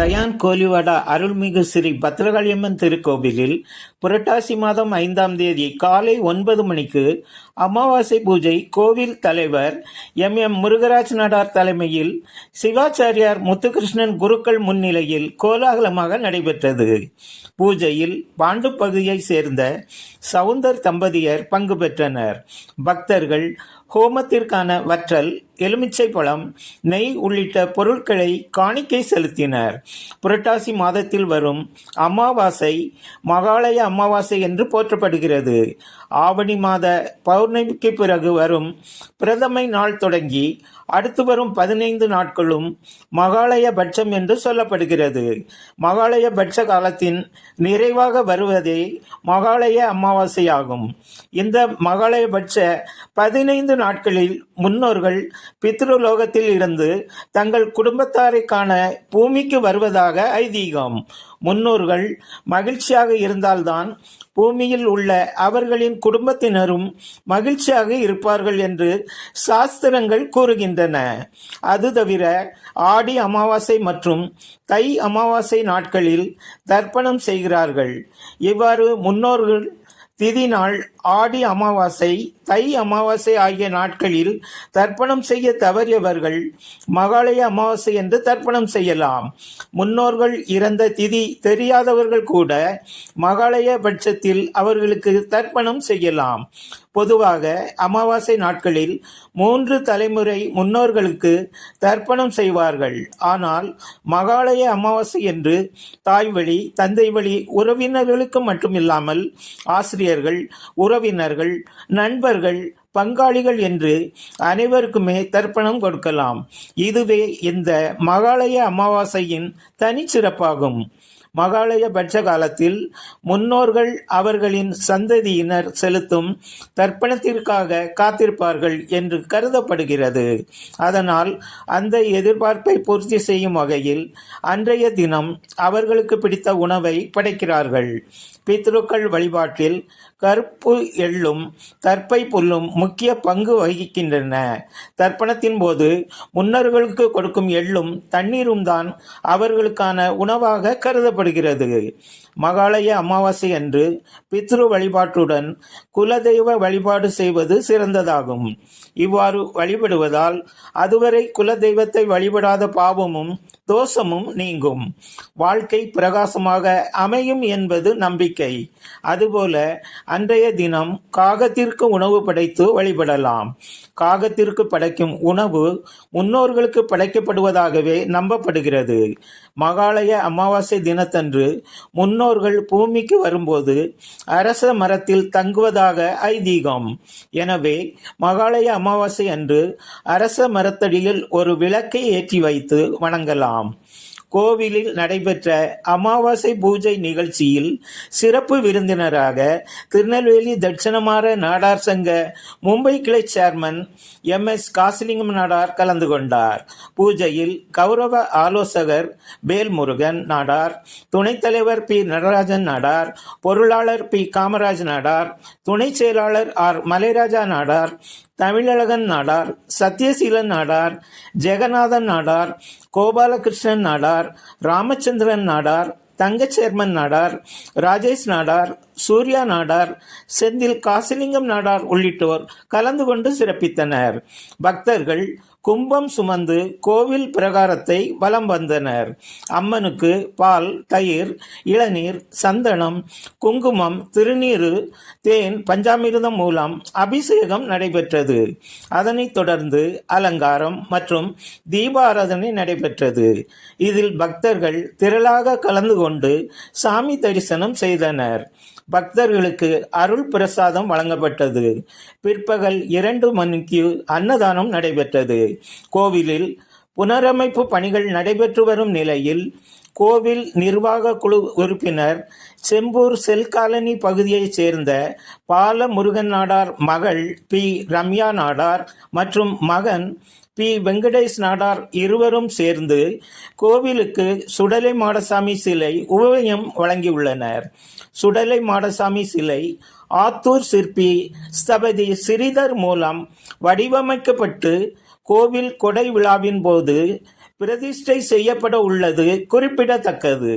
Cyan Koliwada அருள்மிகு ஸ்ரீ பத்ரகாளியம்மன் திருக்கோவிலில் புரட்டாசி மாதம் ஐந்தாம் தேதி காலை ஒன்பது மணிக்கு அமாவாசை பூஜை கோவில் தலைவர் எம். எம். முருகராஜ் நடார் தலைமையில் சிவாச்சாரியார் முத்துகிருஷ்ணன் குருக்கள் முன்னிலையில் கோலாகலமாக நடைபெற்றது. பூஜையில் பாண்டு பகுதியைச் சேர்ந்த சவுந்தர் தம்பதியர் பங்கு பெற்றனர். பக்தர்கள் ஹோமத்திற்கான வற்றல் எலுமிச்சை பழம் நெய் உள்ளிட்ட பொருட்களை காணிக்கை செலுத்தினர். புரட்டாசி மாதத்தில் வரும் அமாவாசை மகாலய அமாவாசை என்று போற்றப்படுகிறது. ஆவணி மாத பௌர்ணமிக்கு பிறகு வரும் பிரதமை நாள் தொடங்கி அடுத்து வரும் பதினைந்து நாட்களும் மகாலய பட்சம் என்று சொல்லப்படுகிறது. மகாலய பட்ச காலத்தின் நிறைவாக வருவதே மகாலய அமாவாசையாகும். இந்த மகாலய பட்ச பதினைந்து நாட்களில் முன்னோர்கள் பித்ருலோகத்தில் இருந்து தங்கள் குடும்பத்தாரை காண பூமிக்கு வருவதாக ஐதீகம். முன்னோர்கள் மகிழ்ச்சியாக இருந்தால்தான் பூமியில் உள்ள அவர்களின் குடும்பத்தினரும் மகிழ்ச்சியாக இருப்பார்கள் என்று சாஸ்திரங்கள் கூறுகின்றன. அது தவிர ஆடி அமாவாசை மற்றும் தை அமாவாசை நாட்களில் தர்ப்பணம் செய்கிறார்கள். இவ்வாறு முன்னோர்கள் திதி நாள் ஆடி அமாவாசை தை அமாவாசை ஆகிய நாட்களில் தர்ப்பணம் செய்ய தவறியவர்கள் மகாலய அமாவாசை என்று தர்ப்பணம் செய்யலாம். முன்னோர்கள் இறந்த திதி தெரியாதவர்கள் கூட மகாலய பட்சத்தில் அவர்களுக்கு தர்ப்பணம் செய்யலாம். பொதுவாக அமாவாசை நாட்களில் மூன்று தலைமுறை முன்னோர்களுக்கு தர்ப்பணம் செய்வார்கள். ஆனால் மகாலய அமாவாசை என்று தாய் வழி தந்தை வழி உறவினர்களுக்கு மட்டுமில்லாமல் ஆசிரியர்கள் உறவினர்கள் நண்பர்கள் பங்காளிகள் என்று அனைவருக்குமே தர்ப்பணம் கொடுக்கலாம். இதுவே இந்த மகாலய அமாவாசையின் தனிச்சிறப்பாகும். மகாலய பட்ச காலத்தில் முன்னோர்கள் அவர்களின் சந்ததியினர் செலுத்தும் தர்ப்பணத்திற்காக காத்திருப்பார்கள் என்று கருதப்படுகிறது. அதனால் அந்த எதிர்பார்ப்பை பூர்த்தி செய்யும் வகையில் அன்றைய தினம் அவர்களுக்கு பிடித்த உணவை படைக்கிறார்கள். பித்ருக்கள் வழிபாட்டில் கருப்பு எள்ளும் தற்பை புல்லும் முக்கிய பங்கு வகிக்கின்றன. தர்ப்பணத்தின் போது முன்னோர்களுக்கு கொடுக்கும் எள்ளும் தண்ணீரும் தான் அவர்களுக்கான உணவாக கருதப்படுகிறது மகாலய அமாவாசை அன்று பித்ரு வழிபாட்டுடன் குலதெய்வ வழிபாடு செய்வது சிறந்ததாகும். இவ்வாறு வழிபடுவதால் அதுவரை குலதெய்வத்தை வழிபடாத பாவமும் தோஷமும் நீங்கும். வாழ்க்கை பிரகாசமாக அமையும் என்பது நம்பிக்கை. அதுபோல அன்றைய தினம் காகத்திற்கு உணவு படைத்து வழிபடலாம். காகத்திற்கு படைக்கும் உணவு முன்னோர்களுக்கு படைக்கப்படுவதாகவே நம்பப்படுகிறது. மகாலய அமாவாசை தினத்தன்று முன்னோர்கள் பூமிக்கு வரும்போது அரச மரத்தில் தங்குவதாக ஐதீகம். எனவே மகாலய அமாவாசை அன்று அரச மரத்தடியில் ஒரு விளக்கை ஏற்றி வைத்து வணங்கலாம். கோவிலில் நடைபெற்ற அமாவாசை பூஜை நிகழ்ச்சியில் சிறப்பு விருந்தினராக திருநெல்வேலி தட்சிணமாற நாடார் சங்க மும்பை கிளை chairman M S Kasilingam Nadar கலந்து கொண்டார். பூஜையில் கௌரவ ஆலோசகர் வேல்முருகன் நாடார் துணைத் தலைவர் பி. நடராஜன் நாடார் பொருளாளர் பி. காமராஜ் நாடார் துணை செயலாளர் ஆர். மலைராஜா நாடார் தமிழழகன் நாடார் சத்யசீலன் நாடார் ஜெகநாதன் நாடார் கோபாலகிருஷ்ணன் நாடார் ராமச்சந்திரன் நாடார் தங்கச்சேர்மன் நாடார் ராஜேஷ் நாடார் சூர்யா நாடார் செந்தில் காசிலிங்கம் நாடார் உள்ளிட்டோர் கலந்து கொண்டு சிறப்பித்தனர். பக்தர்கள் கும்பம் சுமந்து கோவில் பிரகாரத்தை வலம் வந்தனர். அம்மனுக்கு பால் தயிர் இளநீர் சந்தனம் குங்குமம் திருநீரு தேன் பஞ்சாமிர்தம் மூலம் அபிஷேகம் நடைபெற்றது. அதனைத் தொடர்ந்து அலங்காரம் மற்றும் தீபாராதனை நடைபெற்றது. இதில் பக்தர்கள் திரளாக கலந்து கொண்டு சாமி தரிசனம் செய்தனர். பக்தர்களுக்கு அருள் பிரசாதம் வழங்கப்பட்டது. பிற்பகல் இரண்டு மணிக்கு அன்னதானம் நடைபெற்றது. கோவிலில் புனரமைப்பு பணிகள் நடைபெற்று வரும் நிலையில் கோவில் நிர்வாக குழு உறுப்பினர் செம்பூர் செல் காலனி பகுதியைச் சேர்ந்த பால முருகன் நாடார் மகள் பி. ரம்யா நாடார் மற்றும் மகன் பி. வெங்கடேஷ் நாடார் இருவரும் சேர்ந்து கோவிலுக்கு சுடலை மாடசாமி சிலை உபயம் வழங்கியுள்ளனர். சுடலை மாடசாமி சிலை ஆத்தூர் சிற்பி ஸ்தபதி சிறிதர் மூலம் வடிவமைக்கப்பட்டு கோவில் கொடை விழாவின் போது பிரதிஷ்டை செய்யப்பட உள்ளது குறிப்பிடத்தக்கது.